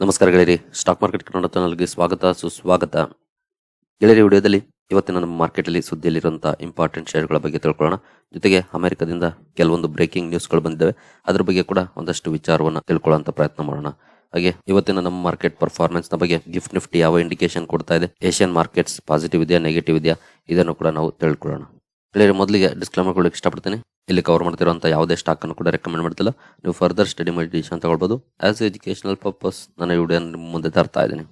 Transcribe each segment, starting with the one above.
ನಮಸ್ಕಾರ ಗೆಳೆಯರಿ. Stock market Kannada ಚಾನಲ್ಗೆ ಸ್ವಾಗತ, ಸುಸ್ವಾಗತ. ಗೆಳೆಯರಿ, ವಿಡಿಯೋದಲ್ಲಿ ಇವತ್ತಿನ ನಮ್ಮ ಮಾರ್ಕೆಟಲ್ಲಿ ಸುದ್ದಿಯಲ್ಲಿರುವಂತಹ ಇಂಪಾರ್ಟೆಂಟ್ ಶೇರ್ಗಳ ಬಗ್ಗೆ ತಿಳ್ಕೊಳ್ಳೋಣ. ಜೊತೆಗೆ ಅಮೆರಿಕದಿಂದ ಕೆಲವೊಂದು ಬ್ರೇಕಿಂಗ್ ನ್ಯೂಸ್ಗಳು ಬಂದಿದ್ದಾವೆ. ಅದ್ರ ಬಗ್ಗೆ ಕೂಡ ಒಂದಷ್ಟು ವಿಚಾರವನ್ನು ತಿಳ್ಕೊಳ್ಳೋಂಥ ಪ್ರಯತ್ನ ಮಾಡೋಣ. ಹಾಗೆ ಇವತ್ತಿನ ನಮ್ಮ ಮಾರ್ಕೆಟ್ ಪರ್ಫಾರ್ಮೆನ್ಸ್ ಬಗ್ಗೆ ಗಿಫ್ಟ್ ನಿಫ್ಟಿ ಯಾವ ಇಂಡಿಕೇಶನ್ ಕೊಡ್ತಾ ಇದೆ ಏಷ್ಯನ್ ಮಾರ್ಕೆಟ್ಸ್ ಪಾಸಿಟಿವ್ ಇದೆಯಾ ನೆಗೆಟಿವ್ ಇದೆಯಾ, ಇದನ್ನು ಕೂಡ ನಾವು ತಿಳ್ಕೊಳ್ಳೋಣ. ಗೆಳೆಯರಿ, ಮೊದಲಿಗೆ ಡಿಸ್ಕ್ಲೇಮರ್ ಕೊಡಲಿಕ್ಕೆ ಇಷ್ಟಪಡ್ತೀನಿ. ಇಲ್ಲಿ ಕವರ್ ಮಾಡ್ತಿರುವಂಥ ಯಾವುದೇ ಸ್ಟಾಕನ್ನು ಕೂಡ ರೆಕಮೆಂಡ್ ಮಾಡ್ತಿಲ್ಲ. ನೀವು ಫರ್ದರ್ ಸ್ಟಡಿ ಮಾಡಿ ಡಿಸಿಷನ್ ತಗೊಳ್ಬೋದು. ಆಸ್ ಎಜುಕೇಶನಲ್ ಪರ್ಪಸ್ ನಾನು ವಿಡಿಯೋ ಮುಂದೆ ತರ್ತಾ ಇದ್ದೀನಿ.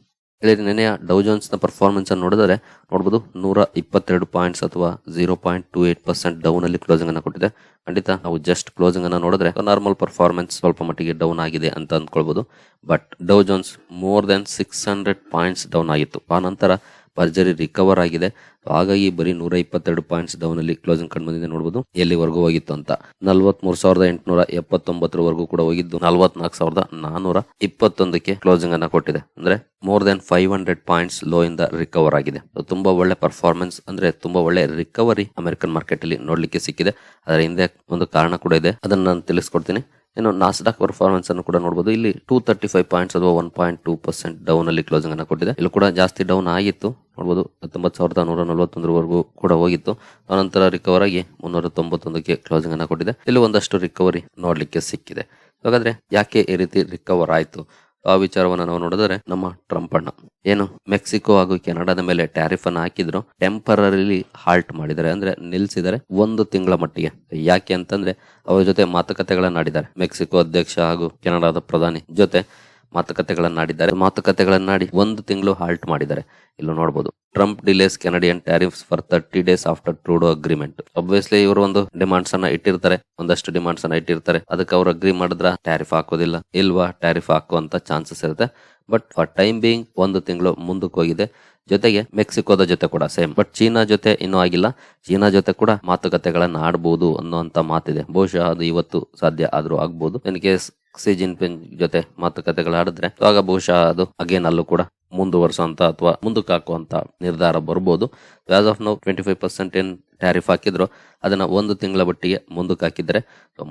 ಇಲ್ಲಿ ನೆನೆಯ ಡೌ ಜೋನ್ಸ್ನ ನ ಪರ್ಫಾರ್ಮೆನ್ಸ್ ಅನ್ನು ನೋಡಿದರೆ ನೋಡ್ಬೋದು ನೂರ ಇಪ್ಪತ್ತೆರಡು ಪಾಯಿಂಟ್ಸ್ ಅಥವಾ zero point two eight percent down ಅಲ್ಲಿ ಕ್ಲೋಸಿಂಗ್ ಅನ್ನು ಕೊಟ್ಟಿದೆ. ಖಂಡಿತ ನಾವು ಜಸ್ಟ್ ಕ್ಲೋಸಿಂಗ್ ಅನ್ನು ನೋಡಿದ್ರೆ ನಾರ್ಮಲ್ ಪರ್ಫಾರ್ಮೆನ್ಸ್ ಸ್ವಲ್ಪ ಮಟ್ಟಿಗೆ ಡೌನ್ ಆಗಿದೆ ಅಂತ ಅಂದ್ಕೊಳ್ಬೋದು. But Dow Jones more than six hundred points down ಆಗಿತ್ತು. ಆ ನಂತರ ಭರ್ಜರಿ ರಿಕವರ್ ಆಗಿದೆ. ಹಾಗಾಗಿ ಬರೀ ನೂರ ಇಪ್ಪತ್ತೆರಡು ಪಾಯಿಂಟ್ಸ್ ಡೌನ್ ಅಲ್ಲಿ ಕ್ಲೋಸಿಂಗ್ ಕಂಡು ಬಂದಿದೆ ನೋಡಬಹುದು ಎಲ್ಲಿವರೆಗೂ ಹೋಗಿತ್ತು ಅಂತ. ನಲ್ವತ್ ಮೂರ್ ಸಾವಿರದ ಎಂಟುನೂರ ಎಪ್ಪತ್ತೊಂಬತ್ತರವರೆಗೂ ಕೂಡ ಹೋಗಿದ್ದು ನಲ್ವತ್ನಾಲ್ಕು ಸಾವಿರದ ನಾನೂರ ಇಪ್ಪತ್ತೊಂದಕ್ಕೆ ಕ್ಲೋಸಿಂಗ್ ಅನ್ನ ಕೊಟ್ಟಿದೆ. ಅಂದ್ರೆ more than five hundred points low ಇಂದ ರಿಕವರ್ ಆಗಿದೆ. ತುಂಬಾ ಒಳ್ಳೆ ಪರ್ಫಾರ್ಮೆನ್ಸ್ ಅಂದ್ರೆ ತುಂಬಾ ಒಳ್ಳೆ ರಿಕವರಿ ಅಮೆರಿಕನ್ ಮಾರ್ಕೆಟ್ ಅಲ್ಲಿ ನೋಡ್ಲಿಕ್ಕೆ ಸಿಕ್ಕಿದೆ. ಅದರ ಹಿಂದೆ ಒಂದು ಕಾರಣ ಕೂಡ ಇದೆ. ಅದನ್ನ ನಾನು ತಿಳಿಸ್ಕೊಡ್ತೀನಿ. ಇನ್ನು ನಾಸ್ಡಾಕ್ ಪರ್ಫಾರ್ಮೆನ್ಸ್ ಅನ್ನು ಕೂಡ ನೋಡಬಹುದು ಇಲ್ಲಿ ಟೂ ತರ್ಟಿ ಫೈವ್ ಪಾಯಿಂಟ್ಸ್ ಅಥವಾ one point two percent down ಅಲ್ಲಿ ಕ್ಲೋಸಿಂಗ್ ಅನ್ನು ಕೊಟ್ಟಿದೆ. ಇಲ್ಲಿ ಕೂಡ ಜಾಸ್ತಿ ಡೌನ್ ಆಗಿತ್ತು. ನೋಡಬಹುದು ಹತ್ತೊಂಬತ್ತು ಸಾವಿರದ ನೂರ ನಲವತ್ತೊಂದರವರೆಗೂ ಕೂಡ ಹೋಗಿತ್ತು. ಆನಂತರ ರಿಕವರ್ ಆಗಿ ಮುನ್ನೂರ ತೊಂಬತ್ತೊಂದಕ್ಕೆ ಕ್ಲೋಸಿಂಗ್ ಅನ್ನು ಕೊಟ್ಟಿದೆ. ಇಲ್ಲಿ ಒಂದಷ್ಟು ರಿಕವರಿ ನೋಡಲಿಕ್ಕೆ ಸಿಕ್ಕಿದೆ. ಹಾಗಾದ್ರೆ ಯಾಕೆ ಈ ರೀತಿ ರಿಕವರ್ ಆಯ್ತು? ಆ ವಿಚಾರವನ್ನು ನಾವು ನೋಡಿದರೆ ನಮ್ಮ ಟ್ರಂಪ್ ಅಣ್ಣ. ಏನು? ಮೆಕ್ಸಿಕೋ ಹಾಗೂ ಕೆನಡಾದ ಮೇಲೆ ಟ್ಯಾರಿಫ್ ಅನ್ನು ಹಾಕಿದ್ರು. ಟೆಂಪರರಿಲಿ ಹಾಲ್ಟ್ ಮಾಡಿದ್ದಾರೆ. ಅಂದ್ರೆ ನಿಲ್ಸಿದ್ದಾರೆ ಒಂದು ತಿಂಗಳ ಮಟ್ಟಿಗೆ. ಯಾಕೆ ಅಂತಂದ್ರೆ, ಅವರ ಜೊತೆ ಮಾತುಕತೆಗಳನ್ನಾಡಿದ್ದಾರೆ. ಮೆಕ್ಸಿಕೋ ಅಧ್ಯಕ್ಷ ಹಾಗೂ ಕೆನಡಾದ ಪ್ರಧಾನಿ ಜೊತೆ ಮಾತುಕತೆಗಳನ್ನಾಡಿದ್ದಾರೆ. ಮಾತುಕತೆಗಳನ್ನಾಡಿ ಒಂದು ತಿಂಗಳು ಹಾಲ್ಟ್ ಮಾಡಿದ್ದಾರೆ. ಇಲ್ಲೂ ನೋಡಬಹುದು Trump delays Canadian tariffs for thirty days after Trudeau agreement obviously ಇವರು ಒಂದು ಡಿಮಾಂಡ್ಸ್ ಅನ್ನ ಇಟ್ಟಿರ್ತಾರೆ. ಒಂದಷ್ಟು ಡಿಮಾಂಡ್ಸ್ ಅನ್ನ ಇಟ್ಟಿರ್ತಾರೆ. ಅದಕ್ಕೆ ಅವ್ರು ಅಗ್ರಿ ಮಾಡಿದ್ರ? ಟ್ಯಾರಿಫ್ ಹಾಕೋದಿಲ್ಲ. ಇಲ್ವಾ? ಟ್ಯಾರಿಫ್ ಹಾಕುವಂತ ಚಾನ್ಸಸ್ ಇರುತ್ತೆ. ಬಟ್ ಫಾರ್ ಟೈಮ್ ಬೀಯಿಂಗ್ ಒಂದು ತಿಂಗಳು ಮುಂದಕ್ಕೆ ಹೋಗಿದೆ. ಜೊತೆಗೆ ಮೆಕ್ಸಿಕೋದ ಜೊತೆ ಕೂಡ ಸೇಮ್ ಬಟ್ ಚೀನಾ ಜೊತೆ ಇನ್ನೂ ಆಗಿಲ್ಲ. ಚೀನಾ ಜೊತೆ ಕೂಡ ಮಾತುಕತೆಗಳನ್ನ ಆಡಬಹುದು ಅನ್ನುವಂತ ಮಾತಿದೆ. ಬಹುಶಃ ಅದು ಇವತ್ತು ಸಾಧ್ಯ ಆದ್ರೂ ಆಗ್ಬಹುದು ಇನ್ ಕೇಸ್ ಸಿ ಪೆನ್ ಜೊತೆ ಮಾತುಕತೆಗಳು ಆಡಿದ್ರೆ ಆಗ ಬಹುಶಃ ಅದು ಅಗೇನ್ ಅಲ್ಲೂ ಕೂಡ ಮುಂದುವರಿಸುವಂತ ಅಥವಾ ಮುಂದಕ್ಕೆ ಹಾಕುವಂತ ನಿರ್ಧಾರ ಬರ್ಬೋದು. As of now twenty five percent ಏನು ಟ್ಯಾರಿಫ್ ಹಾಕಿದ್ರು, ಅದನ್ನ ಒಂದು ತಿಂಗಳ ಬಟ್ಟಿಗೆ ಮುಂದಕ್ಕೆ ಹಾಕಿದ್ರೆ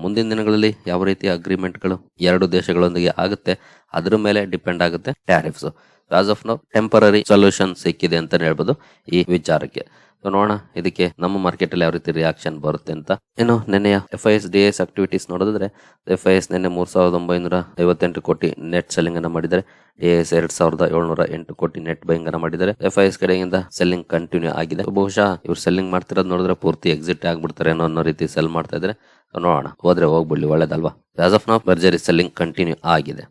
ಮುಂದಿನ ದಿನಗಳಲ್ಲಿ ಯಾವ ರೀತಿಯ ಅಗ್ರಿಮೆಂಟ್ಗಳು ಎರಡು ದೇಶಗಳೊಂದಿಗೆ ಆಗುತ್ತೆ, ಅದ್ರ ಮೇಲೆ ಡಿಪೆಂಡ್ ಆಗುತ್ತೆ tariffs as of now temporary solution ಸಿಕ್ಕಿದೆ ಅಂತ ಹೇಳ್ಬೋದು ಈ ವಿಚಾರಕ್ಕೆ. ಸೊ ನೋಡೋಣ, ಇದಕ್ಕೆ ನಮ್ಮ ಮಾರ್ಕೆಟ್ ಅಲ್ಲಿ ಯಾವ ರೀತಿ ರಿಯಾಕ್ಷನ್ ಬರುತ್ತೆ ಅಂತ. ಇನ್ನು ನಿನ್ನೆಯ F I S D S activities ನೋಡಿದ್ರೆ ಎಫ್ ಐ ಎಸ್ ನಿನ್ನೆ ಮೂರ್ ಸಾವಿರದ ಒಂಬೈನೂರ ಐವತ್ತೆಂಟು ಕೋಟಿ ನೆಟ್ ಸೆಲ್ಲಿಂಗ್ ಅನ್ನ ಮಾಡಿದರೆ ಡಿ ಎಸ್ ಎರಡ್ ಸಾವಿರದ ಏಳ್ನೂರ ಎಂಟು ಕೋಟಿ ನೆಟ್ ಬೈಂಗ್ ಅನ್ನ ಮಾಡಿದ್ದಾರೆ. ಎಫ್ ಐ ಎಸ್ ಕಡೆಯಿಂದ ಸೆಲ್ಲಿಂಗ್ ಕಂಟಿನ್ಯೂ ಆಗಿದೆ. ಬಹುಶಃ ಇವ್ರು ಸೆಲ್ಲಿಂಗ್ ಮಾಡ್ತಿರೋದು ನೋಡಿದ್ರೆ ಪೂರ್ತಿ ಎಕ್ಸಿಟ್ ಆಗ್ಬಿಡ್ತಾರೆ ಅನ್ನೋ ಅನ್ನೋ ರೀತಿ ಸೆಲ್ ಮಾಡ್ತಾ ಇದ್ರೆ ನೋಡೋಣ, ಹೋದ್ರೆ ಹೋಗ್ಬಿಡ್ಲಿ, ಒಳ್ಳೇದಲ್ವಾ? ಆಸ್ ಆಫ್ ನಾವು ಭರ್ಜರಿ ಸೆಲ್ಲಿಂಗ್ ಕಂಟಿನ್ಯೂ ಆಗಿದೆ.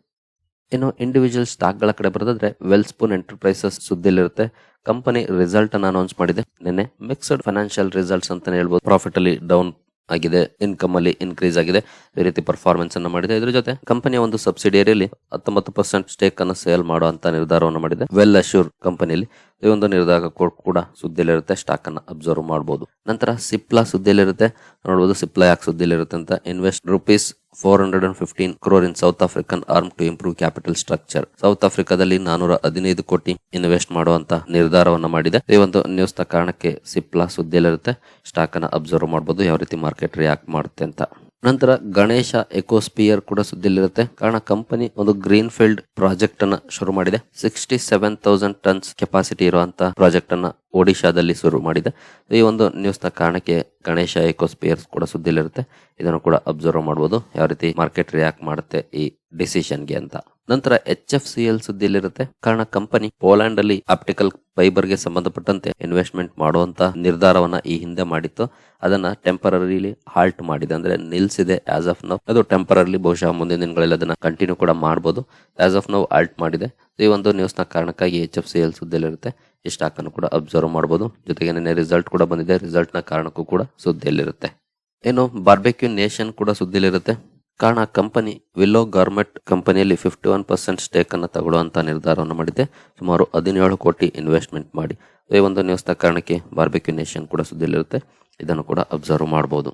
ಇನ್ನು ಇಂಡಿವಿಜುವಲ್ ಸ್ಟಾಕ್ಗಳ ಕಡೆ ಬರೋದಾದ್ರೆ ವೆಲ್ಸ್ಪೂನ್ ಎಂಟರ್ಪ್ರೈಸಸ್ ಸುದ್ದಿಯಲ್ಲಿರುತ್ತೆ. ಕಂಪನಿ ರಿಸಲ್ಟ್ ಅನ್ನು ಅನೌನ್ಸ್ ಮಾಡಿದೆ. ನಿನ್ನೆ ಮಿಕ್ಸ್ಡ್ ಫೈನಾನ್ಷಿಯಲ್ ರಿಸಲ್ಟ್ಸ್ ಅಂತ ಹೇಳ್ಬೋದು. ಪ್ರಾಫಿಟ್ ಅಲ್ಲಿ ಡೌನ್ ಆಗಿದೆ ಇನ್ಕಮ್ ಅಲ್ಲಿ ಇನ್ಕ್ರೀಸ್ ಆಗಿದೆ. ಈ ರೀತಿ ಪರ್ಫಾರ್ಮೆನ್ಸ್ ಅನ್ನು ಮಾಡಿದೆ. ಇದ್ರ ಜೊತೆ ಕಂಪನಿಯ ಒಂದು ಸಬ್ಸಿಡಿಯರಿಯಲ್ಲಿ ಹತ್ತೊಂಬತ್ತು ಪರ್ಸೆಂಟ್ ಸ್ಟೇಕ್ ಅನ್ನು ಸೇಲ್ ಮಾಡುವಂತ ನಿರ್ಧಾರವನ್ನು ಮಾಡಿದೆ. ವೆಲ್ ಅಶ್ಯೂರ್ ಕಂಪನಿಯಲ್ಲಿ ಈ ಒಂದು ನಿರ್ಧಾರ ಕೂಡ ಸುದ್ದಿಯಲ್ಲಿರುತ್ತೆ. ಸ್ಟಾಕ್ ಅನ್ನು ಅಬ್ಸರ್ವ್ ಮಾಡಬಹುದು ನಂತರ ಸಿಪ್ಲಾ ಸುದ್ದಿಯಲ್ಲಿರುತ್ತೆ. ನೋಡಬಹುದು ಸಿಪ್ಲಾ ಯಾಕೆ ಸುದ್ದಿಯಲ್ಲಿರುತ್ತೆ ಅಂತ. Invest rupees four hundred and fifteen crore in South African arm to improve capital structure South ಆಫ್ರಿಕಾದಲ್ಲಿ ನಾನೂರ ಹದಿನೈದು ಕೋಟಿ ಇನ್ವೆಸ್ಟ್ ಮಾಡುವಂತ ನಿರ್ಧಾರವನ್ನ ಮಾಡಿದೆ. ಈ ಒಂದು ನ್ಯೂಸ್ನ ಕಾರಣಕ್ಕೆ ಸಿಪ್ಲಾ ಸುದ್ದಿಯಲ್ಲಿರುತ್ತೆ. ಸ್ಟಾಕ್ ಅನ್ನ ಅಬ್ಸರ್ವ್ ಮಾಡಬಹುದು ಯಾವ ರೀತಿ ಮಾರ್ಕೆಟ್ ರಿಯಾಕ್ಟ್ ಮಾಡುತ್ತೆ ಅಂತ. ನಂತರ ಗಣೇಶ ಎಕೋಸ್ಪಿಯರ್ ಕೂಡ ಸುದ್ದಿಯಲ್ಲಿರುತ್ತೆ. ಕಾರಣ ಕಂಪನಿ ಒಂದು ಗ್ರೀನ್ ಫೀಲ್ಡ್ ಪ್ರಾಜೆಕ್ಟ್ ಅನ್ನ ಶುರು ಮಾಡಿದೆ. Sixty seven thousand tons capacity ಇರುವಂತಹ ಪ್ರಾಜೆಕ್ಟ್ ಅನ್ನ ಒಡಿಶಾದಲ್ಲಿ ಶುರು ಮಾಡಿದೆ. ಈ ಒಂದು ನ್ಯೂಸ್ನ ಕಾರಣಕ್ಕೆ ಗಣೇಶ ಎಕೋಸ್ಪಿಯರ್ಸ್ ಕೂಡ ಸುದ್ದಿಯಲ್ಲಿರುತ್ತೆ. ಇದನ್ನು ಕೂಡ ಅಬ್ಸರ್ವ್ ಮಾಡಬಹುದು ಯಾವ ರೀತಿ ಮಾರ್ಕೆಟ್ ರಿಯಾಕ್ಟ್ ಮಾಡುತ್ತೆ ಈ ಡಿಸಿಷನ್ಗೆ ಅಂತ. ನಂತರ ಎಚ್ ಎಫ್ ಸಿ ಎಲ್ ಸುದ್ದಿಯಲ್ಲಿರುತ್ತೆ. ಕಾರಣ ಕಂಪನಿ ಪೋಲ್ಯಾಂಡ್ ಅಲ್ಲಿ ಆಪ್ಟಿಕಲ್ ಫೈಬರ್ಗೆ ಸಂಬಂಧಪಟ್ಟಂತೆ ಇನ್ವೆಸ್ಟ್ಮೆಂಟ್ ಮಾಡುವಂತ ನಿರ್ಧಾರವನ್ನ ಈ ಹಿಂದೆ ಮಾಡಿತ್ತು. ಅದನ್ನ ಟೆಂಪರರಿಲಿ ಹಾಲ್ಟ್ ಮಾಡಿದೆ. ಅಂದ್ರೆ ನಿಲ್ಸಿದೆ ಆಸ್ ಆಫ್ ನೌ ಅದು ಟೆಂಪರರಿ ಬಹುಶಃ ಮುಂದಿನ ದಿನಗಳಲ್ಲಿ ಅದನ್ನ ಕಂಟಿನ್ಯೂ ಕೂಡ ಮಾಡಬಹುದು ಆಸ್ ಆಫ್ ನೌ ಹಾಲ್ಟ್ ಮಾಡಿದೆ. ಈ ಒಂದು ನ್ಯೂಸ್ನ ಕಾರಣಕ್ಕಾಗಿ ಎಚ್ ಎಫ್ ಸಿ ಎಲ್ ಸುದ್ದಿಯಲ್ಲಿರುತ್ತೆ. ಈ ಸ್ಟಾಕ್ ಅನ್ನು ಕೂಡ ಅಬ್ಸರ್ವ್ ಮಾಡಬಹುದು ಜೊತೆಗೆ ನಿನ್ನೆ ರಿಸಲ್ಟ್ ಕೂಡ ಬಂದಿದೆ. ರಿಸಲ್ಟ್ನ ಕಾರಣಕ್ಕೂ ಕೂಡ ಸುದ್ದಿಯಲ್ಲಿರುತ್ತೆ. ಏನು ಬಾರ್ಬೆಕ್ಯೂ ನೇಷನ್ ಕೂಡ ಸುದ್ದಿಲಿರುತ್ತೆ ಕಾರಣ ಕಂಪನಿ, ವಿಲ್ಲೋ ಗಾರ್ಮೆಂಟ್ ಕಂಪನಿಯಲ್ಲಿ ಫಿಫ್ಟಿ ಒನ್ ಪರ್ಸೆಂಟ್ ಸ್ಟೇಕ್ ಅನ್ನು ತಗೊಳ್ಳುವಂತ ನಿರ್ಧಾರವನ್ನು ಮಾಡಿದೆ. ಸುಮಾರು ಹದಿನೇಳು ಕೋಟಿ ಇನ್ವೆಸ್ಟ್ಮೆಂಟ್ ಮಾಡಿ. ಈ ಒಂದು ನ್ಯೂಸ್ ಕಾರಣಕ್ಕೆ ಬಾರ್ಬೆಕ್ಯೂ ನೇಷನ್ ಕೂಡ ಸುದ್ದಿಯಲ್ಲಿರುತ್ತೆ. ಇದನ್ನು ಕೂಡ ಅಬ್ಸರ್ವ್ ಮಾಡಬಹುದು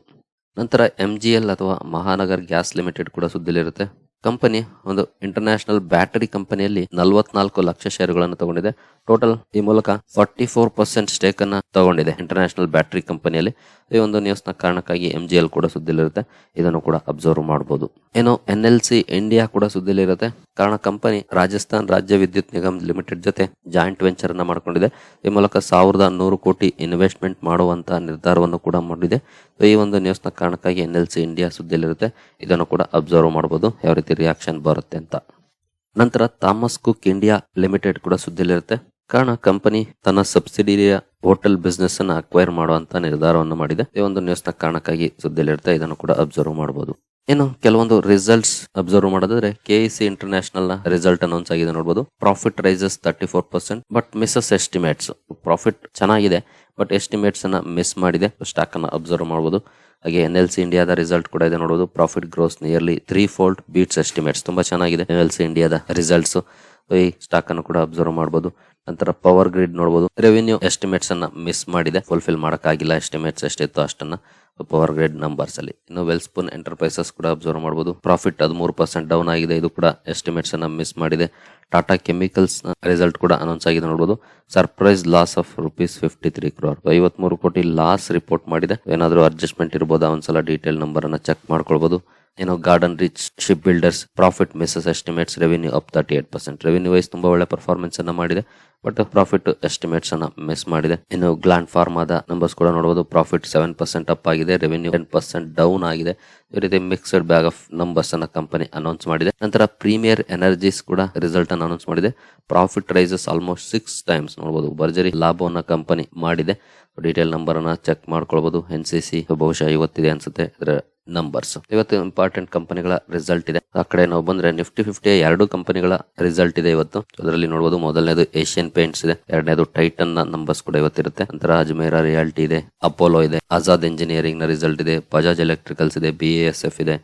ನಂತರ ಎಂ ಜಿ ಎಲ್ ಅಥವಾ ಮಹಾನಗರ್ ಗ್ಯಾಸ್ ಲಿಮಿಟೆಡ್ ಕೂಡ ಸುದ್ದಿಲಿರುತ್ತೆ ಕಂಪನಿ, ಒಂದು ಇಂಟರ್ನ್ಯಾಷನಲ್ ಬ್ಯಾಟರಿ ಕಂಪನಿಯಲ್ಲಿ ನಲವತ್ನಾಲ್ಕು ಲಕ್ಷ ಷೇರುಗಳನ್ನು ತಗೊಂಡಿದೆ. ಟೋಟಲ್ ಈ ಮೂಲಕ ಫಾರ್ಟಿ ಫೋರ್ ಪರ್ಸೆಂಟ್ ಸ್ಟೇಕ್ ಅನ್ನ ತಗೊಂಡಿದೆ ಇಂಟರ್ನ್ಯಾಷನಲ್ ಬ್ಯಾಟರಿ ಕಂಪನಿಯಲ್ಲಿ. ಈ ಒಂದು ನ್ಯೂಸ್ನ ಕಾರಣಕ್ಕಾಗಿ ಎಂ ಜಿ ಎಲ್ ಕೂಡ ಸುದ್ದಿಲಿರುತ್ತೆ. ಇದನ್ನು ಕೂಡ ಅಬ್ಸರ್ವ್ ಮಾಡಬಹುದು ಏನು ಎನ್ ಎಲ್ ಸಿ ಇಂಡಿಯಾ ಕೂಡ ಸುದ್ದಿಲಿರುತ್ತೆ. ಕಾರಣ ಕಂಪನಿ ರಾಜಸ್ಥಾನ್ ರಾಜ್ಯ ವಿದ್ಯುತ್ ನಿಗಮ್ ಲಿಮಿಟೆಡ್ ಜೊತೆ ಜಾಯಿಂಟ್ ವೆಂಚರ್ ಅನ್ನ ಮಾಡಿಕೊಂಡಿದೆ. ಈ ಮೂಲಕ ಸಾವಿರದ ನೂರು ಕೋಟಿ ಇನ್ವೆಸ್ಟ್ಮೆಂಟ್ ಮಾಡುವಂತಹ ನಿರ್ಧಾರವನ್ನು ಕೂಡ ಮಾಡಿದೆ. ಈ ಒಂದು ನ್ಯೂಸ್ನ ಕಾರಣಕ್ಕಾಗಿ ಎನ್ ಎಲ್ ಸಿ ಇಂಡಿಯಾ ಸುದ್ದಿಲಿರುತ್ತೆ. ಇದನ್ನು ಕೂಡ ಅಬ್ಸರ್ವ್ ಮಾಡಬಹುದು ಯಾವ ರೀತಿ ರಿಯಾಕ್ಷನ್ ಬರುತ್ತೆ ಅಂತ. ನಂತರ ಥಾಮಸ್ ಕುಕ್ ಇಂಡಿಯಾ ಲಿಮಿಟೆಡ್ ಕೂಡ ಸುದ್ದಿಲಿರುತ್ತೆ. ಕಾರಣ ಕಂಪನಿ ತನ್ನ ಸಬ್ಸಿಡಿಯ ಹೋಟೆಲ್ ಬಿಸ್ನೆಸ್ ಅನ್ನ ಅಕ್ವೈರ್ ಮಾಡುವಂತ ನಿರ್ಧಾರವನ್ನು ಮಾಡಿದೆ. ಈ ಒಂದು ನ್ಯೂಸ್ನ ಕಾರಣಕ್ಕಾಗಿ ಇರ್ತಾ ಇದನ್ನು ಕೂಡ ಅಬ್ಸರ್ವ್ ಮಾಡಬಹುದು ಇನ್ನು ಕೆಲವೊಂದು ರಿಸಲ್ಟ್ಸ್ ಅಬ್ಸರ್ವ್ ಮಾಡೋದಾದ್ರೆ ಕೆಇಸಿ ಇಂಟರ್ನ್ಯಾಷನಲ್ನ ರಿಸಲ್ಟ್ ಅನೌನ್ಸ್ ಆಗಿದೆ ನೋಡಬಹುದು profit rises thirty four percent but misses estimates profit ಚೆನ್ನಾಗಿದೆ ಬಟ್ ಎಸ್ಟಿಮೇಟ್ಸ್ ಅನ್ನ ಮಿಸ್ ಮಾಡಿದೆ. ಸ್ಟಾಕ್ ಅನ್ನ ಅಬ್ಸರ್ವ್ ಮಾಡಬಹುದು ಹಾಗೆ ಎನ್ ಎಲ್ ಸಿ ಇಂಡಿಯಾದ ರಿಸಲ್ಟ್ ಕೂಡ ಇದೆ ನೋಡಬಹುದು profit grows nearly three fold beats estimates ತುಂಬಾ ಚೆನ್ನಾಗಿದೆ ಎನ್ ಎಲ್ ಸಿ ಇಂಡಿಯಾದ ರಿಸಲ್ಟ್ಸ್ ಈ ಸ್ಟಾಕ್ ಅನ್ನು ಕೂಡ ಅಬ್ಸರ್ವ್ ಮಾಡಬಹುದು ನಂತರ ಪವರ್ ಗ್ರಿಡ್ ನೋಡಬಹುದು ರೆವಿನ್ಯೂ ಎಸ್ಟಿಮೇಟ್ಸ್ ಅನ್ನ ಮಿಸ್ ಮಾಡಿದೆ. ಫುಲ್ಫಿಲ್ ಮಾಡಕ್ಕಾಗಿಲ್ಲ. ಎಸ್ಟಿಮೇಟ್ಸ್ ಎಷ್ಟಿತ್ತು ಅಷ್ಟನ್ನ ಪವರ್ ಗ್ರಿಡ್ ನಂಬರ್ಸ್ ಅಲ್ಲಿ. ಇನ್ನು ವೆಲ್ಸ್ಪೂನ್ ಎಂಟರ್ಪ್ರೈಸಸ್ ಕೂಡ ಅಬ್ಸರ್ವ್ ಮಾಡಬಹುದು ಪ್ರಾಫಿಟ್ ಹದಿಮೂರು ಪರ್ಸೆಂಟ್ ಡೌನ್ ಆಗಿದೆ. ಇದು ಕೂಡ ಎಸ್ಟಿಮೇಟ್ಸ್ ಅನ್ನ ಮಿಸ್ ಮಾಡಿದೆ. ಟಾಟಾ ಕೆಮಿಕಲ್ಸ್ನ ರಿಸಲ್ಟ್ ಕೂಡ ಅನೌನ್ಸ್ ಆಗಿದೆ ನೋಡಬಹುದು surprise loss of rupees fifty three crore ಐವತ್ಮೂರು ಕೋಟಿ ಲಾಸ್ ರಿಪೋರ್ಟ್ ಮಾಡಿದೆ. ಏನಾದರೂ ಅಡ್ಜಸ್ಟ್ಮೆಂಟ್ ಇರಬಹುದು ಒಂದ್ಸಲ ಡೀಟೇಲ್ ನಂಬರ್ ಅನ್ನ ಚೆಕ್ ಮಾಡ್ಕೊಳ್ಬಹುದು ಏನು Garden Reach ship builders profit misses estimates revenue up thirty eight percent revenue wise ತುಂಬಾ ಒಳ್ಳೆ ಪರ್ಫಾರ್ಮೆನ್ಸ್ ಅನ್ನ ಮಾಡಿದೆ ಬಟ್ ಪ್ರಾಫಿಟ್ ಎಸ್ಟಿಮೇಟ್ಸ್ ಅನ್ನ ಮಿಸ್ ಮಾಡಿದೆ. ಇನ್ನು ಗ್ಲಾಂಡ್ ಫಾರ್ಮಾದ ನಂಬರ್ಸ್ ಕೂಡ ನೋಡಬಹುದು ಪ್ರಾಫಿಟ್ ಸೆವೆನ್ ಪರ್ಸೆಂಟ್ ಅಪ್ ಆಗಿದೆ ರೆವಿನ್ಯೂ ಟೆನ್ ಪರ್ಸೆಂಟ್ ಡೌನ್ ಆಗಿದೆ. ಈ ರೀತಿ ಮಿಕ್ಸ್ಡ್ ಬ್ಯಾಗ್ ಆಫ್ ನಂಬರ್ಸ್ ಅನ್ನ ಕಂಪನಿ ಅನೌನ್ಸ್ ಮಾಡಿದೆ. ನಂತರ ಪ್ರೀಮಿಯರ್ ಎನರ್ಜೀಸ್ ಕೂಡ ರಿಸಲ್ಟ್ ಅನ್ನು ಅನೌನ್ಸ್ ಮಾಡಿದೆ. Profit rises almost six times ನೋಡಬಹುದು ಭರ್ಜರಿ ಲಾಭವನ್ನ ಕಂಪನಿ ಮಾಡಿದೆ. ಡೀಟೇಲ್ ನಂಬರ್ ಅನ್ನ ಚೆಕ್ ಮಾಡ್ಕೊಳ್ಬಹುದು ಎನ್ ಸಿ ಸಿ ಬಹುಶಃ ಇವತ್ತಿದೆ ಅನ್ಸುತ್ತೆ. ಇದರ ನಂಬರ್ಸ್ ಇವತ್ತು ಇಂಪಾರ್ಟೆಂಟ್ ಕಂಪನಿಗಳ ರಿಸಲ್ಟ್ ಇದೆ. ಆ ಕಡೆ ನಾವು ಬಂದ್ರೆ ನಿಫ್ಟಿ ಫಿಫ್ಟಿ ಎರಡು ಕಂಪನಿಗಳ ರಿಸಲ್ಟ್ ಇದೆ ಇವತ್ತು. ಅದರಲ್ಲಿ ನೋಡಬಹುದು ಮೊದಲನೇದು ಏಷ್ಯನ್ ಪೇಂಟ್ಸ್ ಇದೆ. ಎರಡನೇದು ಟೈಟನ್ನ ನಂಬರ್ಸ್ ಕೂಡ ಇವತ್ತಿರುತ್ತೆ ನಂತರ ಅಜ್ಮೇರಾ ರಿಯಾಲ್ಟಿ ಇದೆ. ಅಪೋಲೋ ಇದೆ. ಆಜಾದ್ ಇಂಜಿನಿಯರಿಂಗ್ನ ರಿಸಲ್ಟ್ ಇದೆ. ಬಜಾಜ್ ಎಲೆಕ್ಟ್ರಿಕಲ್ಸ್ ಇದೆ. ಬಿ ಎಸ್ ಎಫ್ ಇದೆ.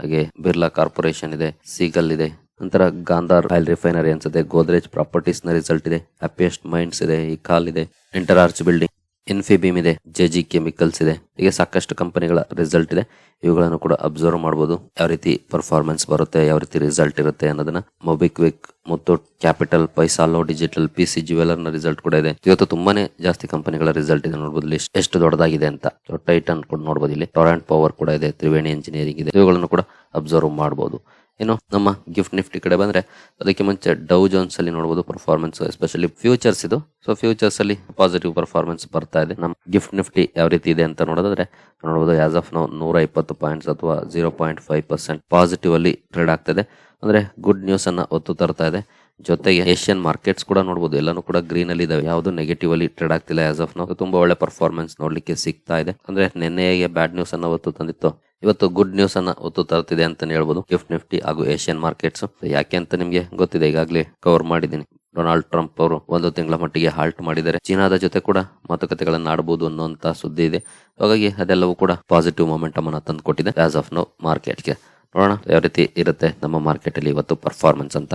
ಹಾಗೆ ಬಿರ್ಲಾ ಕಾರ್ಪೊರೇಷನ್ ಇದೆ. ಸೀಗಲ್ ಇದೆ. ನಂತರ ಗಾಂಧಾರ್ ಆಯಿಲ್ ರಿಫೈನರಿ ಅನ್ಸುತ್ತೆ. ಗೋದ್ರೇಜ್ ಪ್ರಾಪರ್ಟೀಸ್ನ ರಿಸಲ್ಟ್ ಇದೆ. ಹ್ಯಾಪಿಯೆಸ್ಟ್ ಮೈಂಡ್ಸ್ ಇದೆ. ಈ ಕಾಲ್ ಇದೆ. ಇಂಟರ್ ಆರ್ಚ್ ಬಿಲ್ಡಿಂಗ್ ಇನ್ಫಿಬೀಮ್ ಇದೆ, ಜೆಜಿ ಕೆಮಿಕಲ್ಸ್ ಇದೆ. ಹೀಗೆ ಸಾಕಷ್ಟು ಕಂಪನಿಗಳ ರಿಸಲ್ಟ್ ಇದೆ. ಇವುಗಳನ್ನು ಕೂಡ ಅಬ್ಸರ್ವ್ ಮಾಡಬಹುದು ಯಾವ ರೀತಿ ಪರ್ಫಾರ್ಮೆನ್ಸ್ ಬರುತ್ತೆ, ಯಾವ ರೀತಿ ರಿಸಲ್ಟ್ ಇರುತ್ತೆ ಅನ್ನೋದನ್ನ ಮೊಬಿಕ್ವಿಕ್ ಮತ್ತು capital Paisalo digital P C ಜ್ಯುವೆಲರ್ನ result ಕೂಡ ಇದೆ. ಇವತ್ತು ತುಂಬಾನೇ ಜಾಸ್ತಿ ಕಂಪನಿಗಳ ರಿಸಲ್ಟ್ ಇದೆ ನೋಡಬಹುದು ಇಲ್ಲಿ ಎಷ್ಟು ದೊಡ್ಡದಾಗಿದೆ ಅಂತ. ಟೈಟನ್ ಕೂಡ ನೋಡಬಹುದು ಇಲ್ಲಿ. ಟೊರಾಂಟ್ ಪವರ್ ಕೂಡ ಇದೆ, ತ್ರಿವೇಣಿ ಇಂಜಿನಿಯರಿಂಗ್ ಇದೆ. ಇವುಗಳನ್ನು ಕೂಡ ಅಬ್ಸರ್ವ್ ಮಾಡಬಹುದು ಏನು ನಮ್ಮ ಗಿಫ್ಟ್ ನಿಫ್ಟಿ ಕಡೆ ಬಂದರೆ ಅದಕ್ಕೆ ಮುಂಚೆ ಡೌ ಜೋನ್ಸ್ ಅಲ್ಲಿ ನೋಡಬಹುದು ಪರ್ಫಾರ್ಮೆನ್ಸ್ ಎಸ್ಪೆಷಲಿ ಫ್ಯೂಚರ್ಸ್ ಇದು. ಸೊ ಫ್ಯೂಚರ್ಸ್ ಅಲ್ಲಿ ಪಾಸಿಟಿವ್ ಪರ್ಫಾರ್ಮೆನ್ಸ್ ಬರ್ತಾ ಇದೆ. ನಮ್ಮ ಗಿಫ್ಟ್ ನಿಫ್ಟಿ ಯಾವ ರೀತಿ ಇದೆ ಅಂತ ನೋಡೋದಾದ್ರೆ ನೋಡಬಹುದು ಆಸ್ ಆಫ್ ನಾವು ನೂರ ಇಪ್ಪತ್ತು ಪಾಯಿಂಟ್ಸ್ ಅಥವಾ zero point five percent positive ಅಲ್ಲಿ ಟ್ರೇಡ್ ಇದೆ. ಅಂದ್ರೆ ಗುಡ್ ನ್ಯೂಸನ್ನು ಒತ್ತು ತರ್ತಾ ಇದೆ. ಜೊತೆಗೆ ಏಷ್ಯನ್ ಮಾರ್ಕೆಟ್ಸ್ ಕೂಡ ನೋಡಬಹುದು ಎಲ್ಲಾನು ಕೂಡ ಗ್ರೀನ್ ಅಲ್ಲಿ ಇದಾವೆ. ಯಾವುದು ನೆಗೆಟಿವ್ ಅಲ್ಲಿ ಟ್ರೇಡ್ ಆಗ್ತಿಲ್ಲ ಆಸ್ ಆಫ್ ನಾವು ತುಂಬಾ ಒಳ್ಳೆ ಪರ್ಫಾರ್ಮೆನ್ಸ್ ನೋಡ್ಲಿಕ್ಕೆ ಸಿಗ್ತಾ ಇದೆ. ಅಂದ್ರೆ ನಿನ್ನೆಗೆ ಬ್ಯಾಡ್ ನ್ಯೂಸ್ ಅನ್ನ ಒತ್ತು ತಂದಿತ್ತು. ಇವತ್ತು ಗುಡ್ ನ್ಯೂಸ್ ಅನ್ನ ಒತ್ತು ತರ್ತಿದೆ ಅಂತ ಹೇಳ್ಬೋದು. ಗಿಫ್ಟ್ ನಿಫ್ಟಿ ಹಾಗೂ ಏಷ್ಯನ್ ಮಾರ್ಕೆಟ್ಸ್ ಯಾಕೆ ಅಂತ ನಿಮ್ಗೆ ಗೊತ್ತಿದೆ. ಈಗಾಗಲೇ ಕವರ್ ಮಾಡಿದ್ದೀನಿ. ಡೊನಾಲ್ಡ್ ಟ್ರಂಪ್ ಅವರು ಒಂದು ತಿಂಗಳ ಮಟ್ಟಿಗೆ ಹಾಲ್ಟ್ ಮಾಡಿದ್ದಾರೆ. ಚೀನಾದ ಜೊತೆ ಕೂಡ ಮಾತುಕತೆಗಳನ್ನು ಆಡಬಹುದು ಅನ್ನುವಂತ ಸುದ್ದಿ ಇದೆ. ಹಾಗಾಗಿ ಅದೆಲ್ಲವೂ ಕೂಡ ಪಾಸಿಟಿವ್ ಮೊಮೆಂಟಮ್ ಅನ್ನ ತಂದು ಕೊಟ್ಟಿದೆ ಆಸ್ ಆಫ್ ನೋ ಮಾರ್ಕೆಟ್ಗೆ ನೋಡೋಣ, ಯಾವ ರೀತಿ ಇರುತ್ತೆ ನಮ್ಮ ಮಾರ್ಕೆಟ್ ಅಲ್ಲಿ ಇವತ್ತು ಪರ್ಫಾರ್ಮೆನ್ಸ್ ಅಂತ.